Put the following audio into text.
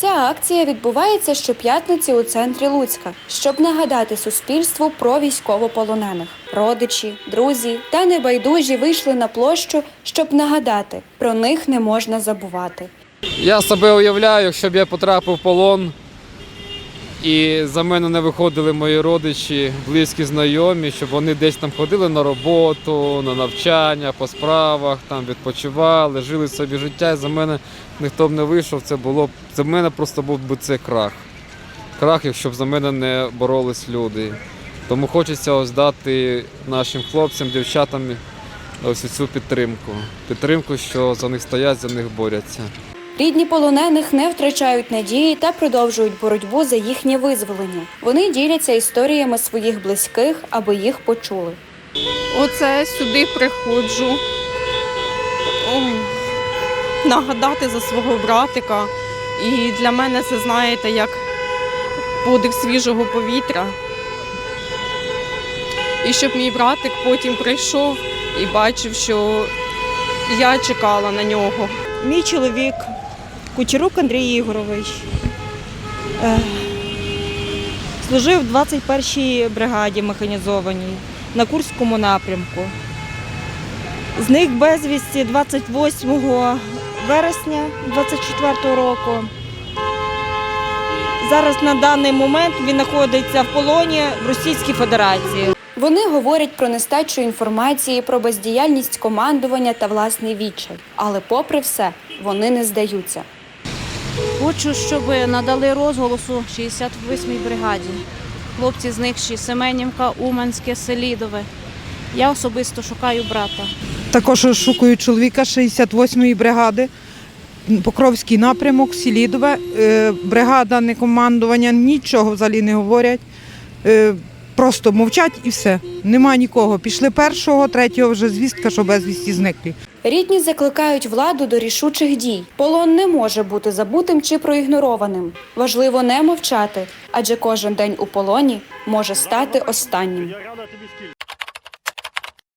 Ця акція відбувається щоп'ятниці у центрі Луцька, щоб нагадати суспільству про військовополонених. Родичі, друзі та небайдужі вийшли на площу, щоб нагадати, про них не можна забувати. Я себе уявляю, якщо б я потрапив в полон і за мене не виходили мої родичі, близькі знайомі, щоб вони десь там ходили на роботу, на навчання, по справах, там відпочивали, жили собі життя, і за мене ніхто б не вийшов, це було б за мене просто був би це крах. Крах, якщо б за мене не боролись люди. Тому хочеться ось дати нашим хлопцям, дівчатам ось цю підтримку. Підтримку, що за них стоять, за них борються. Рідні полонених не втрачають надії та продовжують боротьбу за їхнє визволення. Вони діляться історіями своїх близьких, аби їх почули. Оце сюди приходжу. Нагадати за свого братика. І для мене це, знаєте, як подих свіжого повітря. І щоб мій братик потім прийшов і бачив, що я чекала на нього. Мій чоловік Кучерук Андрій Ігорович. е, Служив в 21-й бригаді механізованій на Курському напрямку. Зник безвісті 28 вересня 24 року. Зараз на даний момент він знаходиться в полоні в Російській Федерації. Вони говорять про нестачу інформації, про бездіяльність командування та власний відчай. Але, попри все, вони не здаються. Хочу, щоб надали розголосу 68-й бригаді. Хлопці з них ще Семенівка, Уманське, Селідове. Я особисто шукаю брата. Також шукаю чоловіка 68-ї бригади, Покровський напрямок, Селідове. Е, Бригада не командування, нічого взагалі не говорять. Просто мовчать і все. Нема нікого. Пішли першого, третього вже звістка, що безвісті зникли. Рідні закликають владу до рішучих дій. Полон не може бути забутим чи проігнорованим. Важливо не мовчати, адже кожен день у полоні може стати останнім.